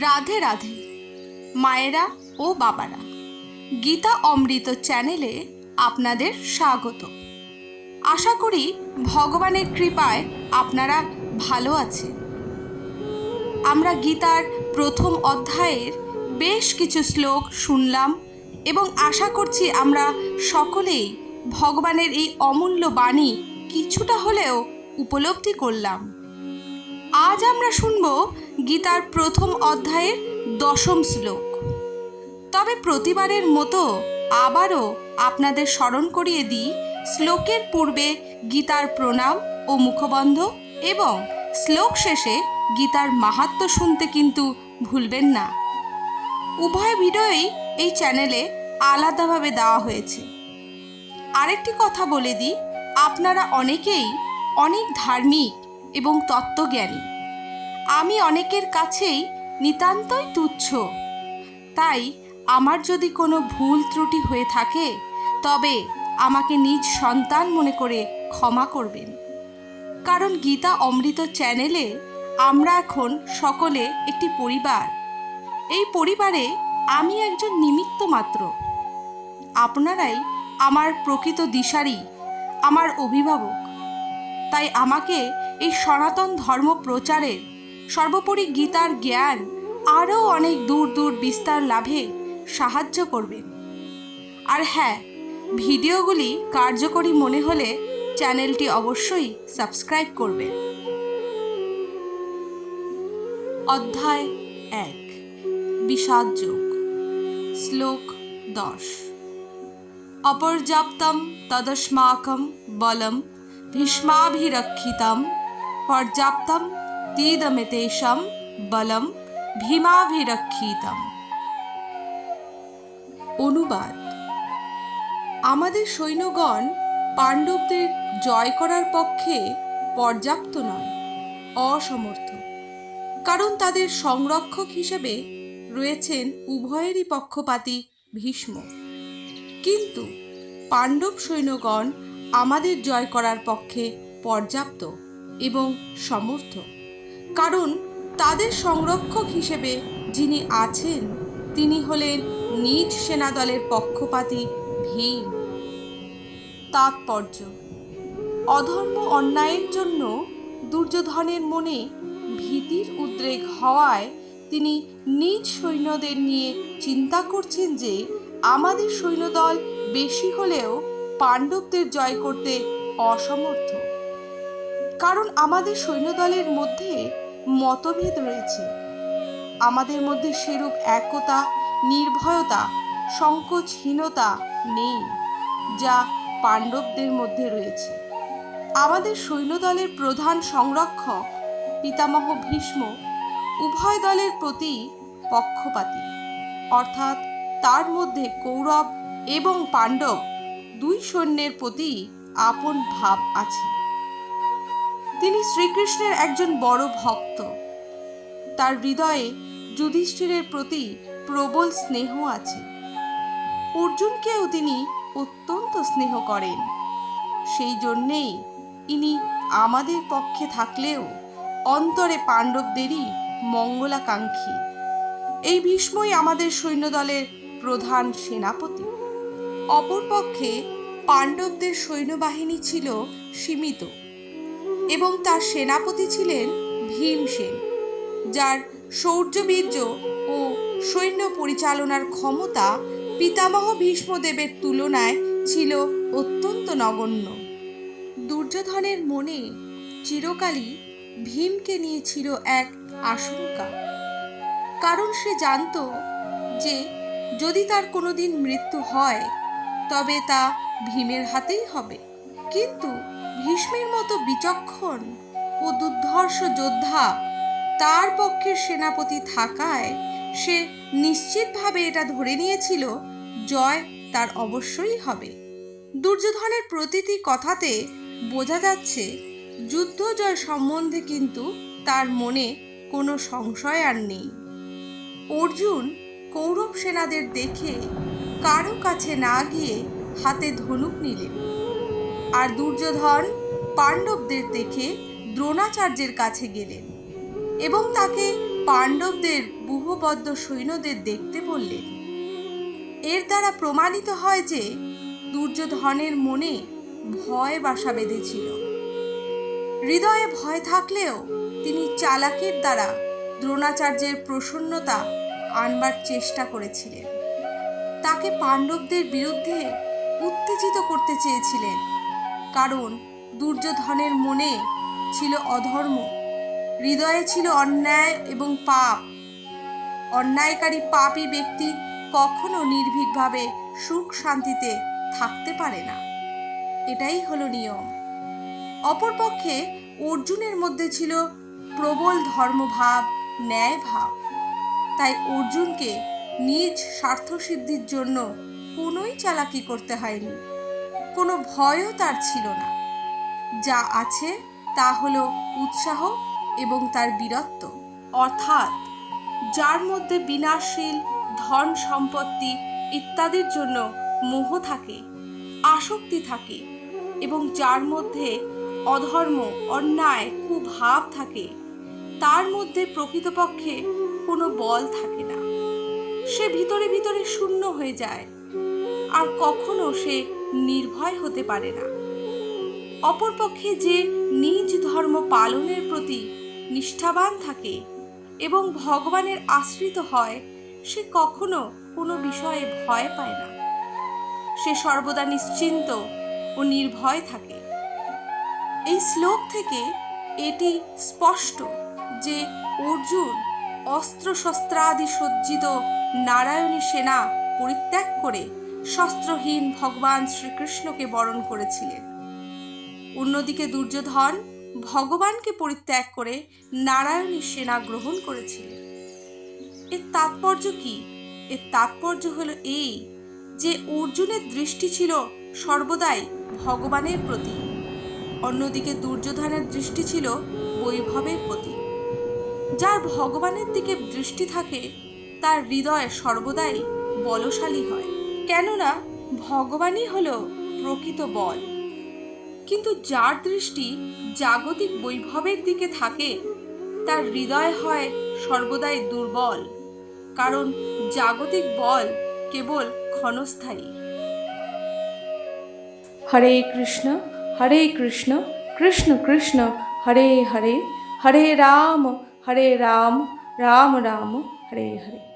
রাধে রাধে। মায়েরা ও বাবারা, গীতা অমৃত চ্যানেলে আপনাদের স্বাগত। আশা করি ভগবানের কৃপায় আপনারা ভালো আছেন। আমরা গীতার প্রথম অধ্যায়ের বেশ কিছু শ্লোক শুনলাম এবং আশা করছি আমরা সকলেই ভগবানের এই অমূল্য বাণী কিছুটা হলেও উপলব্ধি করলাম। আজ আমরা শুনব গীতার প্রথম অধ্যায়ের দশম শ্লোক। তবে প্রতিবারের মতো আবারও আপনাদের স্মরণ করিয়ে দিই, শ্লোকের পূর্বে গীতার প্রণাম ও মুখবন্ধ এবং শ্লোক শেষে গীতার মাহাত্ম শুনতে কিন্তু ভুলবেন না। উভয় ভিডিওই এই চ্যানেলে আলাদাভাবে দেওয়া হয়েছে। আরেকটি কথা বলে দিই, আপনারা অনেকেই অনেক ধার্মিক এবং তত্ত্বজ্ঞানী। আমি অনেকের কাছেই নিতান্তই তুচ্ছ। তাই আমার যদি কোনো ভুল ত্রুটি হয়ে থাকে, তবে আমাকে নিজ সন্তান মনে করে ক্ষমা করবেন। কারণ গীতা অমৃত চ্যানেলে আমরা এখন সকলে একটি পরিবার। এই পরিবারে আমি একজন নিমিত্ত মাত্র। আপনারাই আমার প্রকৃত দিশারি, আমার অভিভাবক। তাই আমাকে এই সনাতন ধর্ম প্রচারের সর্বোপরি গীতার জ্ঞান আরও অনেক দূর দূর বিস্তার লাভে সাহায্য করবেন আর হ্যাঁ ভিডিওগুলি কার্যকরী মনে হলে চ্যানেলটি অবশ্যই সাবস্ক্রাইব করবেন অধ্যায় এক, বিষাদ যোগ, শ্লোক দশ। অপর্যাপ্তম তদস্মাকম বলম, ভীষ্মাভিরক্ষিতম, পর্যাপ্তম তীদমেতেশম বলম ভীমাভিরক্ষিতম অনুবাদ আমাদের সৈন্যগণ পাণ্ডবদের জয় করার পক্ষে পর্যাপ্ত নয়, অসমর্থ। কারণ তাদের সংরক্ষক হিসেবে রয়েছেন উভয়েরই পক্ষপাতী ভীষ্ম। কিন্তু পাণ্ডব সৈন্যগণ আমাদের জয় করার পক্ষে পর্যাপ্ত এবং সমর্থ। কারণ তাদের সংরক্ষক হিসেবে যিনি আছেন, তিনি হলেন নিজ সেনাদলের পক্ষপাতী ভীম। তাৎপর্য, অধর্ম অন্যায়ের জন্য দুর্যোধনের মনে ভীতির উদ্রেক হওয়ায় তিনি নিজ সৈন্যদের নিয়ে চিন্তা করছেন যে আমাদের সৈন্যদল বেশি হলেও পাণ্ডবদের জয় করতে অসমর্থ। কারণ আমাদের সৈন্যদলের মধ্যে মতভেদ রয়েছে। আমাদের মধ্যে সেরূপ একতা, নির্ভয়তা, সংকোচহীনতা নেই, যা পাণ্ডবদের মধ্যে রয়েছে। আমাদের সৈন্যদলের প্রধান সংরক্ষক পিতামহ ভীষ্ম উভয় দলের প্রতি পক্ষপাতী। অর্থাৎ তার মধ্যে কৌরব এবং পাণ্ডব দুই সৈন্যের প্রতি আপন ভাব আছে। শ্রীকৃষ্ণের একজন বড় ভক্ত। তার হৃদয়ে যুধিষ্ঠিরের প্রতি প্রবল স্নেহ আছে। অর্জুনকেও তিনি অত্যন্ত স্নেহ করেন। সেই জন্যেই ইনি আমাদের পক্ষে থাকলেও অন্তরে পাণ্ডবদেরই মঙ্গলাকাঙ্ক্ষী। এই ভীষ্মই আমাদের সৈন্যদলের প্রধান সেনাপতি। অপরপক্ষে পাণ্ডবদের সৈন্যবাহিনী ছিল সীমিত। এবং তার সেনাপতি ছিলেন ভীমসেন যার শৌর্যবীর্য ও সৈন্য পরিচালনার ক্ষমতা পিতামহ ভীষ্মদেবের তুলনায় ছিল অত্যন্ত নগণ্য। দুর্যোধনের মনে চিরকালই ভীমকে নিয়ে ছিল এক আশঙ্কা। কারণ সে জানত যে যদি তার কোনোদিন মৃত্যু হয়, তবে তা ভীমের হাতেই হবে। কিন্তু ভীষ্মের মতো বিচক্ষণ ও দুর্ধর্ষ যোদ্ধা তার পক্ষের সেনাপতি থাকায় সে নিশ্চিতভাবে এটা ধরে নিয়েছিল, জয় তার অবশ্যই হবে। দুর্যোধনের প্রতিটি কথাতে বোঝা যাচ্ছে যুদ্ধ জয় সম্বন্ধে কিন্তু তার মনে কোনো সংশয় আর নেই। অর্জুন কৌরব সেনাদের দেখে কারও কাছে না গিয়ে হাতে ধনুক নিলেন। আর দুর্যোধন পাণ্ডবদের দেখে দ্রোণাচার্যের কাছে গেলেন এবং তাকে পাণ্ডবদের বুহবদ্ধ সৈন্যদের দেখতে বললেন। এর দ্বারা প্রমাণিত হয় যে দুর্যোধনের মনে ভয় বাসা বেঁধেছিল। হৃদয়ে ভয় থাকলেও তিনি চালাকির দ্বারা দ্রোণাচার্যের প্রসন্নতা আনবার চেষ্টা করেছিলেন। তাকে পাণ্ডবদের বিরুদ্ধে উত্তেজিত করতে চেয়েছিলেন। কারণ দুর্যোধনের মনে ছিল অধর্ম। হৃদয়ে ছিল অন্যায় এবং পাপ। অন্যায়কারী পাপী ব্যক্তি কখনো নির্ভীকভাবে সুখ শান্তিতে থাকতে পারে না। এটাই হলো নিয়ম। অপরপক্ষে অর্জুনের মধ্যে ছিল প্রবল ধর্মভাব ন্যায় ভাব তাই অর্জুনকে নিজ স্বার্থসিদ্ধির জন্য কোনোই চালাকি করতে হয়নি। কোনো ভয়ও তার ছিল না। যা আছে তা হলো উৎসাহ এবং তার বীরত্ব। অর্থাৎ যার মধ্যে বিনাশীল ধন সম্পত্তি ইত্যাদির জন্য মোহ থাকে, আসক্তি থাকে এবং যার মধ্যে অধর্ম, অন্যায়, কুভাব থাকে, তার মধ্যে প্রকৃতপক্ষে কোনো বল থাকে না। সে ভিতরে ভিতরে শূন্য হয়ে যায়। আর কখনো সে নির্ভয় হতে পারে না। অপরপক্ষে যে নিজ ধর্ম পালনের প্রতি নিষ্ঠাবান থাকে এবং ভগবানের আশ্রিত হয়, সে কখনো কোনো বিষয়ে ভয় পায় না। সে সর্বদা নিশ্চিন্ত ও নির্ভয় থাকে। এই শ্লোক থেকে এটি স্পষ্ট যে অর্জুন অস্ত্রশস্ত্রাদি সজ্জিত নারায়ণী সেনা পরিত্যাগ করে শস্ত্রহীন ভগবান শ্রীকৃষ্ণকে বরণ করেছিলেন। অন্যদিকে দুর্যোধন ভগবানকে পরিত্যাগ করে নারায়ণী সেনা গ্রহণ করেছিলেন। এর তাৎপর্য কি? এর তাৎপর্য হলো এই যে অর্জুনের দৃষ্টি ছিল সর্বদাই ভগবানের প্রতি। অন্যদিকে দুর্যোধনের দৃষ্টি ছিল বৈভবের প্রতি। যার ভগবানের দিকে দৃষ্টি থাকে, তার হৃদয় সর্বদাই বলশালী হয়। কেননা ভগবানই হল প্রকৃত বল। কিন্তু যার দৃষ্টি জাগতিক বৈভবের দিকে থাকে, তার হৃদয় হয় সর্বদাই দুর্বল, কারণ জাগতিক বল কেবল ক্ষণস্থায়ী। হরে কৃষ্ণ হরে কৃষ্ণ কৃষ্ণ কৃষ্ণ, হরে হরে হরে রাম হরে রাম রাম রাম, হরে হরে।